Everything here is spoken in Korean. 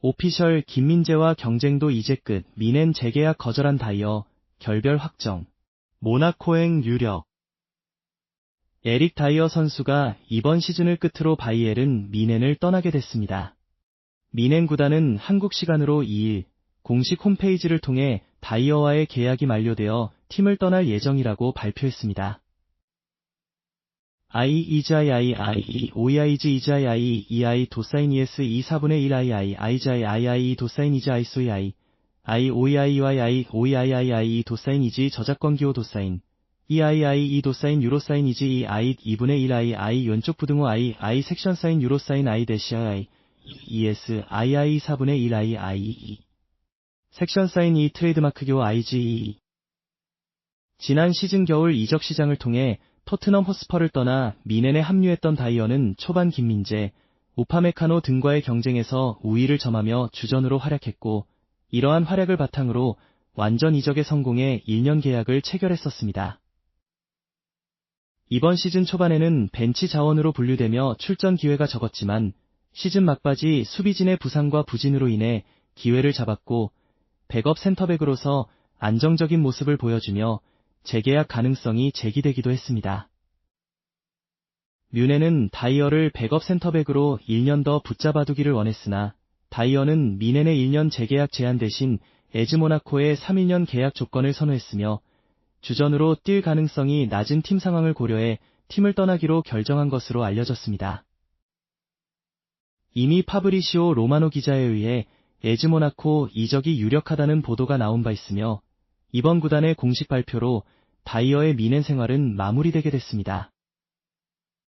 오피셜 김민재와 경쟁도 이제 끝 미넨 재계약 거절한 다이어 결별 확정 모나코행 유력 에릭 다이어 선수가 이번 시즌을 끝으로 바이엘은 미넨을 떠나게 됐습니다. 미넨 구단은 한국 시간으로 2일 공식 홈페이지를 통해 다이어와의 계약이 만료되어 팀을 떠날 예정이라고 발표했습니다. I 이자이 I I 오이아이즈 이자이 I 이아이 도사인 ES 2 4분의 1 I I 아이자이 I I 도사인 이자 I 소이 I I 오이아이와 I 오이아이아이 I 도사인 이지 저작권 기호 도사인 EII 2 도사인 유로사인 이지 이 I 2분의 1 I I 왼쪽 부등호 I I 섹션 사인 유로사인 I 대시 I ES II 4분의 1 I I 섹션 사인 이 트레이드마크 교 IG 지난 시즌 겨울 이적 시장을 통해 토트넘 호스퍼를 떠나 미넨에 합류했던 다이어는 초반 김민재, 우파메카노 등과의 경쟁에서 우위를 점하며 주전으로 활약했고 이러한 활약을 바탕으로 완전 이적에 성공해 1년 계약을 체결했었습니다. 이번 시즌 초반에는 벤치 자원으로 분류되며 출전 기회가 적었지만 시즌 막바지 수비진의 부상과 부진으로 인해 기회를 잡았고 백업 센터백으로서 안정적인 모습을 보여주며 재계약 가능성이 제기되기도 했습니다. 뮤네는 다이어를 백업 센터백으로 1년 더 붙잡아두기를 원했으나 다이어는 미넨의 1년 재계약 제한 대신 에즈모나코의 3일년 계약 조건을 선호했으며 주전으로 뛸 가능성이 낮은 팀 상황을 고려해 팀을 떠나기로 결정한 것으로 알려졌습니다. 이미 파브리시오 로마노 기자에 의해 에즈모나코 이적이 유력하다는 보도가 나온 바 있으며 이번 구단의 공식 발표로 다이어의 미넨 생활은 마무리되게 됐습니다.